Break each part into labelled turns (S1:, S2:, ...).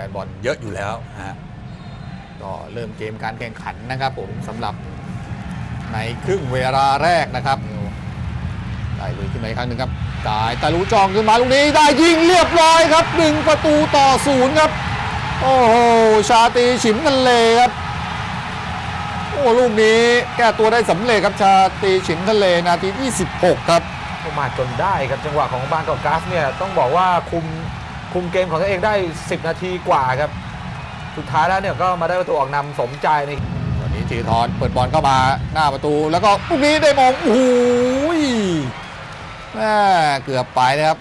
S1: ฟนบอลเยอะอยู่แล้วนะฮะก็เริ่มเกมการแข่งขันนะครับผมสำหรับในครึ่งเวลาแรกนะครับได้ลุยขึ้นมาอีกครั้งหนึ่งครับจ่ายตาลูจองขึ้นมาลูกนี้ได้ยิงเรียบร้อยครับหนึ่งประตูต่อศูนย์ครับ โอ้โหชาตีฉิมกันเลยครับโอ้ลูกนี้แก้ตัวได้สำเร็จครับชาตีฉิมทะเลนาทีที่ 16 ครับ
S2: มาจนได้ครับจังหวะของบางกอกกาซเนี่ยต้องบอกว่าคุม คุมเกมของตัวเองได้ 10 นาทีกว่าครับ สุดท้ายแล้วเนี่ยก็มาได้ประตูออกนำสมใจใน
S1: ตอนนี้ธีรทรเปิดบอลเข้ามาหน้าประตู แล้วก็ลูกนี้ได้มองโอ้โหยแม่เกือบไปนะครับ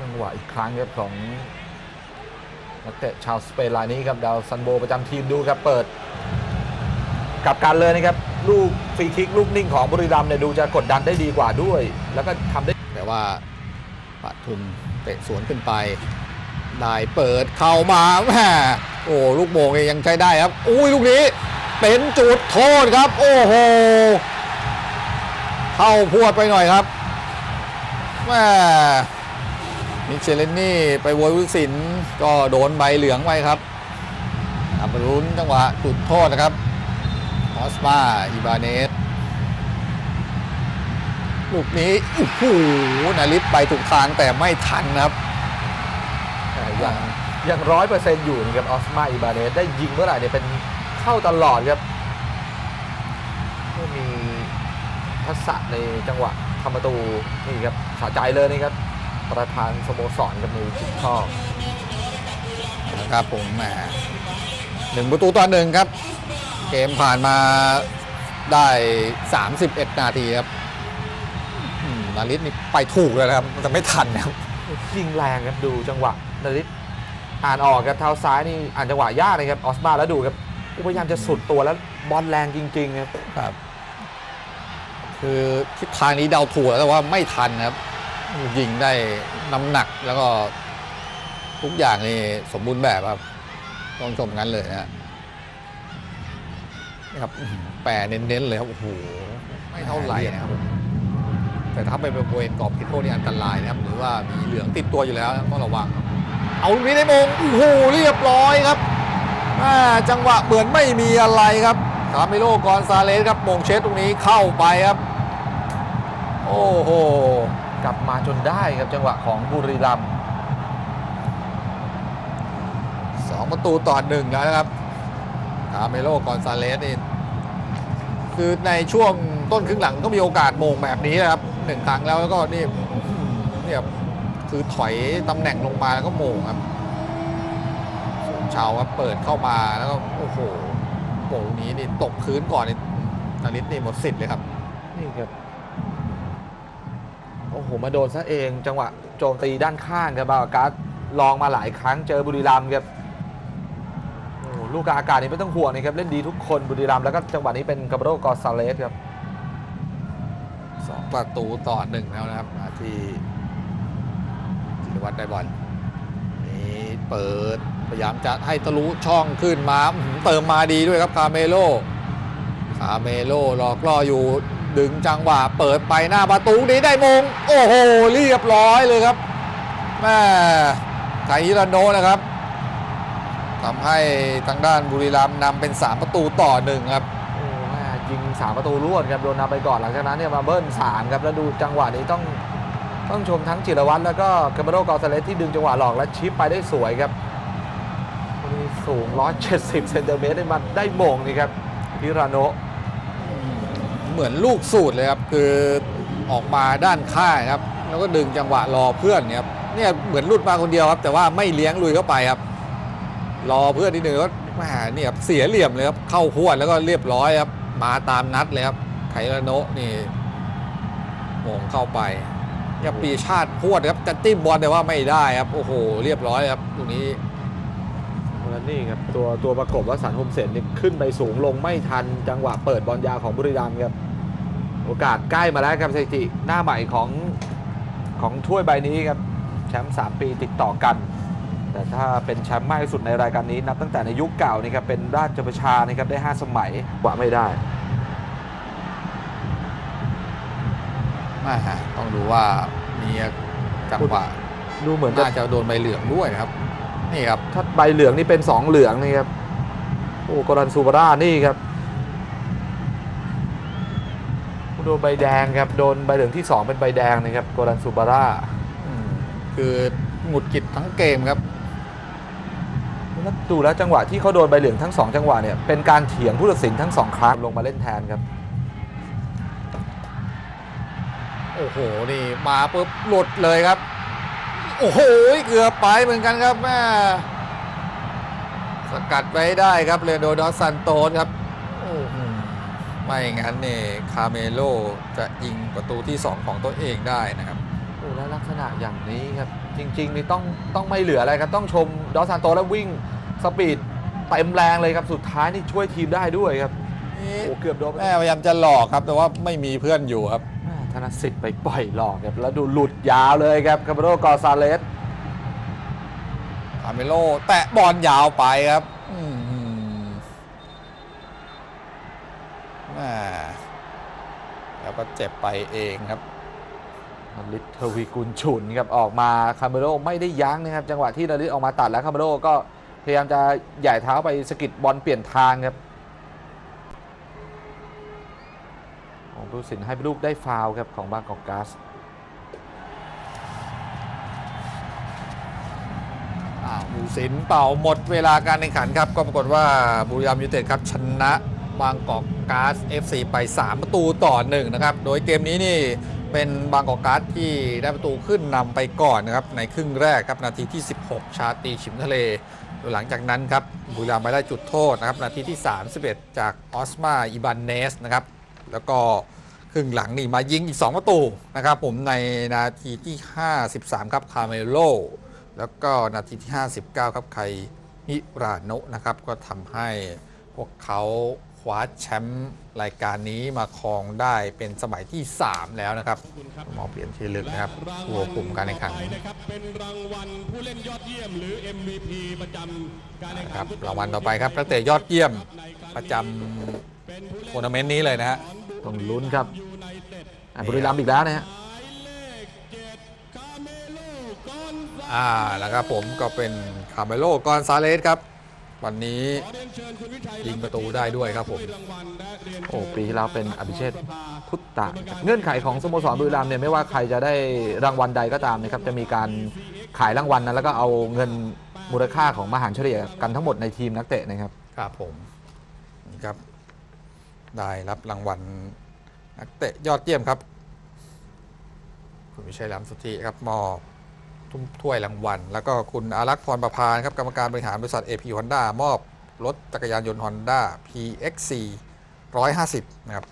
S2: จังหวะอีกครั้งครับของนักเตะชาวสเปนรายนี้ครับดาวซันโบประจำทีมดูครับเปิดกลับกันเลยนะครับ ลูกฟรีคิกลูกนิ่งของบุรีรัมย์เนี่ยดูจะกดดันได้ดีกว่าด้วย แล้วก็ทำได้
S1: แต่ว่า ปทุมเตะสวนขึ้นไปได้เปิดเข้ามาแม่โอ้ลูกโมงยยังใช้ได้ครับ อุ้ยลูกนี้ เป็นจุดโทษครับ โอ้โหเข้าพวดไปหน่อยครับแม่มิเชลนนี่ไปโวยวุสินก็โดนใบเหลืองไปครับอับรุนจังหวะจุดโทษนะครับออสมาอิบาเนส ลูกนี้โอ้โหนาริสไปถูกทางแต่ไม่ทันนะครับ
S2: ยังยังร้อยเปอร์เซ็นต์อยู่นะครับออสมาอิบาเนสได้ยิงเมื่อไหร่เนี่ยเป็นเข้าตลอดครับก็มีทักษะในจังหวะทำประตูนี่ครับสะใจเลยนี่ครับประธานสโมสรกับมือจิตชอบ
S1: นะครับผมแหมหนึ่งประตูต่อหนึ่งครับ เกมผ่านมาได้ 31 นาทีครับอืม นาริสนี่ไปถูกเลยนะครับแต่ไม่ทันนะครับ
S2: ยิงแรงครับดูจังหวะนาริสอ่านออกครับเท้าซ้ายนี่อ่านจังหวะยากเลยครับออสมาแล้วดูครับพยายามจะสุดตัวแล้วบอลแรงจริงๆครับ
S1: ครับคือทิศทางนี้เดาถูกแล้วแต่ว่าไม่ทันครับ ยิงได้น้ำหนักแล้วก็ทุกอย่างนี่สมบูรณ์แบบครับ ต้องชมงั้นเลยนะฮะนี่ครับอื้อหือแปรเน้นๆเลยครับโอ้โหไม่เท่าไหร่นะครับ แต่ถ้าไปบริเวณกรอบคิดโทษนี่อันตรายนะครับ หรือว่ามีเหลืองติดตัวอยู่แล้วต้องระวังครับเอาลูกนี้ได้มงโอ้โหเรียบร้อยครับจังหวะเหมือนไม่มีอะไรครับคาเมโลกอนซาเลสครับมงเชสตรงนี้เข้าไปครับ โอ้โห
S2: กลับมาจนได้ครับจังหวะของบุรีรัมย์
S1: สองประตูต่อหนึ่งแล้วนะครับคาเมโลกอนซาเลสนี่คือในช่วงต้นครึ่งหลังก็มีโอกาสมงแบบนี้นะครับ หนึ่งครั้งแล้วแล้วก็นี่เนี่ยคือถอยตำแหน่งลงมาแล้วก็โมงครับส่วนชาวครับเปิดเข้ามาแล้วก็โอ้โหโมงนี้นี่ตกพื้นก่อนนี่นาริสนี่หมดสิทธิ์เลยครับ
S2: นี่ครับโอ้โหมาโดนซะเองจังหวะโจมตีด้านข้างครับบาการ์ดลองมาหลายครั้งเจอบุรีรัมย์ครับโอ้ลูกอากาศนี่ไม่ต้องห่วงนะครับเล่นดีทุกคนบุรีรัมย์แล้วก็จังหวะนี้เป็นกาบโรกอซาเลสครับ
S1: สองประตูต่อหนึ่งแล้วนะครับมาที่จิรวัตรได้บอลนี่เปิดพยายามจะให้ทะลุช่องขึ้นมาเติมมาดีด้วยครับคาเมโลคาเมโลหลอกล่ออยู่ดึงจังหวะเปิดไปหน้าประตูนี้ได้มง โอ้โห เรียบร้อยเลยครับแม่ไคฮิราโนนะครับทำให้ทางด้านบุรีรัมย์นำเป็น 3 ประตูต่อหนึ่งครับ
S2: สามประตูรวดครับโดนนำไปก่อนหลังจากนั้นเนี่ยมาเบิ้ลสามครับแล้วดูจังหวะนี้ต้องต้องชมทั้งจิรวัตรแล้วก็กาบโรกอซเลสที่ดึงจังหวะหลอกและชิปไปได้สวยครับคนนี้สูง 170 เซนติเมตรได้มาได้โมงนี่ครับพิราโน
S1: เหมือนลูกสูตรเลยครับ คือออกมาด้านข้างครับ แล้วก็ดึงจังหวะรอเพื่อนเนี่ยครับเนี่ยเหมือนลุดมาคนเดียวครับ แต่ว่าไม่เลี้ยงลุยเข้าไปครับ รอเพื่อนนิดนึงก็แหมเนี่ยเสียเหลี่ยมเลยครับเข้าพวดแล้วก็เรียบร้อยครับ มาตามนัดเลยครับ ไคลาโนะนี่โมงเข้าไปเนี่ปีชาติพวดครับจะติ้มบอลแต่ว่าไม่ได้ครับ โอ้โห เรียบร้อยครับตรงนี้
S2: แล้วนี่ครับตัวตัวประกบวัสันต์โฮมเซนนี่ขึ้นไปสูงลงไม่ทันจังหวะเปิดบอลยาวของบุรีรัมย์ครับ โอกาสใกล้มาแล้วครับสถิติหน้าใหม่ของของถ้วยใบนี้ครับ แชมป์3ปีติดต่อกัน แต่ถ้าเป็นแชมป์มากที่สุดในรายการนี้ นับตั้งแต่ในยุคเก่านี่ครับเป็นราชประชานะครับได้ 5 สมัยกว่าไม่ได้
S1: แม่ต้องดูว่ามีจังหวะ
S2: ดูเหมือนจะ
S1: น่าจะโดนใบเหลืองด้วยนะครับ นี่ครับ
S2: ถ้าใบเหลืองนี่เป็นสองเหลืองนี่ครับโอ้โกรันซูบาร่านี่ครับโดนใบแดงครับโดนใบเหลืองที่ 2 เป็นใบแดงนะครับโกรันซูบาร่า
S1: อืมคือหงุดหงิดทั้งเกมครับ
S2: แล้วดูแล้วจังหวะที่เขาโดนใบเหลืองทั้ง2จังหวะเนี่ยเป็นการเถียงผู้ตัดสินทั้ง2ครั้งลงมาเล่นแทนครับ
S1: โอ้โห นี่มาปุ๊บหลุดเลยครับ โอ้โห เกือบไปเหมือนกันครับแม่สกัดไว้ได้ครับเรโดดอสซันโตสครับไม่งั้นเนี่ยคาเมโลจะยิงประตูที่ 2 ของตัวเองได้นะครับ
S2: อ้แล้วลักษณะอย่างนี้ครับ จริงๆนี่ต้องต้องไม่เหลืออะไรครับ ต้องชมดอสซานโตแล้ววิ่งสปีดเต็มแรงเลยครับ สุดท้ายนี่ช่วยทีมได้ด้วยครับ
S1: นี่
S2: โอ้เกือบโดน
S1: แม่พยายามจะหลอกครับ แต่ว่าไม่มีเพื่อนอยู่ครับ
S2: แม่ธนสิทธิ์ไปปล่อยหลอกครับแล้วดูหลุดยาวเลยครับคาร์โรกอซาเลส
S1: คาเมโลแตะบอลยาวไปครับอื้อหือแม่แล้วก็เจ็บไปเองครับ
S2: น ลิททวีกุลฉุนครับออกมาคาร์โรไม่ได้ยั้งนะครับ จังหวะที่นลิทออกมาตัดแล้วคาร์โรก็พยายามจะใหญ่เท้าไปสกิดบอลเปลี่ยนทางครับของผู้สินให้ลูกได้ฟาวครับของบางกอกกาซ
S1: อ้าวผู้สินเป่าหมดเวลาการแข่งขันครับ ก็ปรากฏว่าบุรีรัมย์ยูเต็ดครับชนะบางกอกกาซ FC ไป 3 ประตูต่อหนึ่งนะครับ โดยเกมนี้นี่ เป็นบางกอกก๊าซที่ได้ประตูขึ้นนำไปก่อนนะครับในครึ่งแรกครับนาทีที่ 16 ชาตรีฉิมทะเล หลังจากนั้นครับบุรีรัมย์ไปได้จุดโทษนะครับนาทีที่ 31 จากออสมาอิบานเนสนะครับแล้วก็ครึ่งหลังนี่มายิงอีก 2 ประตูนะครับผมในนาทีที่ 53 ครับคาเมโล แล้วก็นาทีที่ 59 ครับไคฮิราโนะนะครับก็ทำให้พวกเขา คว้าแชมป์รายการนี้มาครองได้เป็นสมัยที่ 3 แล้วนะครับหมอเปลี่ยนชื่อลึกนะครับผู้ควบคุมการแข่งขัน
S3: นะครับเป็นรางวัลผู้เล่นยอดเยี่ยมหรือ MVP ประจำการแข่ง
S1: นะค
S3: ขั
S1: รั
S3: น
S1: บ
S3: ฟุตบอล
S1: รางวัลต่อไปครับนักเตะยอดเยี่ยมประจำทัวร์นาเมนต์นี้เลยนะฮะ
S2: ต้องลุ้นครับอะบุรีรัมย์อีกแล้วนะฮะ
S3: หมายเลขเจ็ดคาเมโลกอนซา
S1: อ่าแล้วครับผมก็เป็นคาเมโลกอนซาเลสครับ วันนี้
S3: ขอเรียนเชิญคุณวิชัย
S1: ยิงประตูได้ด้วยครับผม
S3: รางวัลและเรียนเชิญ
S2: โอ้ปีที่แล้วเป็นอภิเชษฐ์พุทธะเงื่อนไขของสโมสรบุรีรัมย์เนี่ยไม่ว่าใครจะได้รางวัลใดก็ตามนะครับจะมีการขายรางวัลนะแล้วก็เอาเงินมูลค่าของมหารเฉลี่ยกันทั้งหมดในทีมนักเตะนะครับ
S1: ครับผมนี่ครับได้รับรางวัลนักเตะยอดเยี่ยมครับคุณวิชัยลำสุทธิครับมอบทุ่ม ถ้วยรางวัล แล้วก็คุณอารักษ์พรประพานครับกรรมการบริหารบริษัท AP Honda มอบรถจักรยานยนต์ Honda PXC 150 นะครับ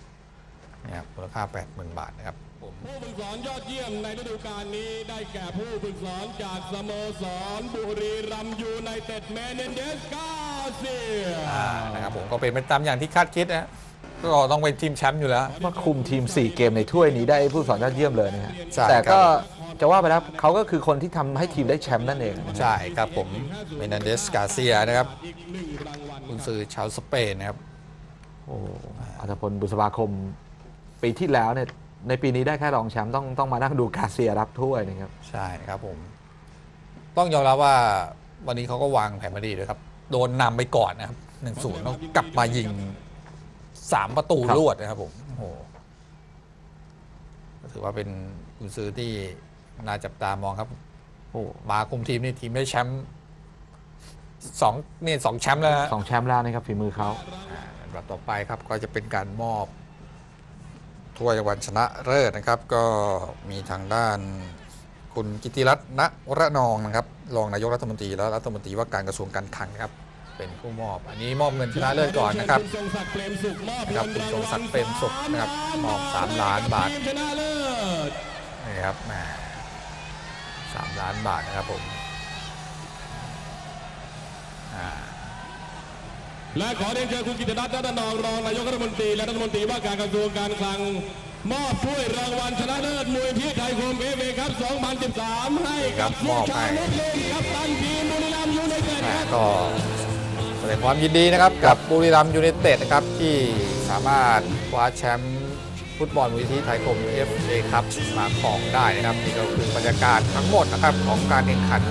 S1: นี่ครับมูลค่า 80,000 บาทนะครับผม
S3: ผู้ฝึกสอนยอดเยี่ยมในฤดูกาลนี้ได้แก่ผู้ฝึกสอนจากสโมสรบุรีรัมย์ยูไนเต็ดแมนเนเดสกาเซีย
S1: อ่านะครับผมก็เป็นไปตามอย่างที่คาดคิดนะฮะก็ต้องเป็นทีมแชมป์อยู่แล้ว
S2: มาคุมทีม 4 เกมในถ้วยนี้ได้ผู้สอนยอดเยี่ยมเลยนะฮะ
S1: ใช่
S2: แต่ก็
S1: ครับ
S2: จะว่าไปแล้วเขาก็คือคนที่ทำให้ทีมได้แชมป์นั่นเองนะฮะ
S1: ใช่ครับผมเมนันเดสกาเซียนะครับคุณซื้อชาวสเปนนะครับ
S2: โอ้อัตพลบุษบาคมปีที่แล้วเนี่ยในปีนี้ได้แค่รองแชมป์ต้องต้องมานั่งดูกาเซียรับถ้วยนะครับ
S1: ใช่ครับผม ต้องยอมรับว่าวันนี้เขาก็วางแผนมาดีด้วยครับ โดนนำไปก่อนนะครับหนึ่งศูนย์ต้องกลับมายิงสามประตู
S2: ครับ
S1: รวดนะครับผม โอ้โหก็ถือว่าเป็นกุนซือที่ น่าจับตามองครับ
S2: โอ้
S1: มาคุมทีมนี่ทีมได้แชมป์สองนี่สองแชมป์แล้วนะ
S2: สองแชมป์แล้วนะครับฝีมือเขา
S1: อ่าลำดับต่อไปครับก็จะเป็นการมอบถ้วยรางวัลชนะเลิศนะครับ ก็มีทางด้านคุณกิติรัตน์ณระนองนะครับรองนายกรัฐมนตรีและรัฐมนตรีว่าการกระทรวงการคลังนะครับ เป็นผู้มอบ อันนี้มอบเงินชนะเลิศก่อนนะครับ
S3: ณทรงศักดิ์เปรมสุขมอบ
S1: นะครับคุณทรงศักดิ์เปรมสุขนะครับมอบสามล้านบาท
S3: ทีมชนะเลิศ
S1: นี่ครับ แหมสามล้านบาทนะครับผมอ่า
S3: และขอเรียนเชิญคุณกิตติรัตน์รัตนองรองนายกรัฐมนตรีและรัฐมนตรีว่าการกระทรวงการคลัง มอบถ้วยรางวัลชนะเลิศมวยที่ไทยคมเอฟเอครับ 2013 ให้กับ
S1: มอบให้
S3: ชาวมุสลิมกับตันทีมบุรีรัมย์ยูไนเต็ด
S1: แหม
S3: ครับ
S1: ก็แสดงความยินดีนะครับกับบุรีรัมย์ยูไนเต็ดนะครับที่สามารถคว้าแชมป์ ฟุตบอลมูลนิธิไทยคม FA ครับมาครองได้นะครับนี่ก็คือบรรยากาศทั้งหมดนะครับของการแข่งขัน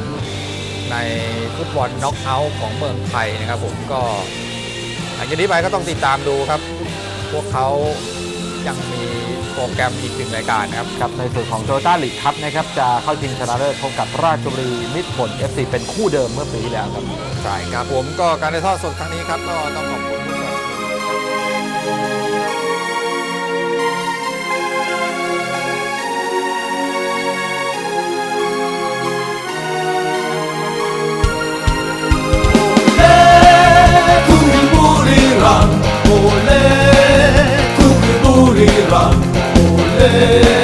S1: ในฟุตบอลน็อกเอาท์ของเมืองไทยนะครับผมก็หลังจากนี้ไปก็ต้องติดตามดูครับ พวกเขายังมีโปรแกรมอีกหนึ่งรายการนะครับ
S2: ครับในส่วนของโตโยต้าลีกครับนะครับจะเข้าชิงชนะเลิศพบกับราชบุรีมิตรผล FC เป็นคู่เดิมเมื่อปีที่แล้วครับ
S1: ใช่ครับผมก็การได้ทอดสดครั้งนี้ครับก็ต้องขอบคุณ Oley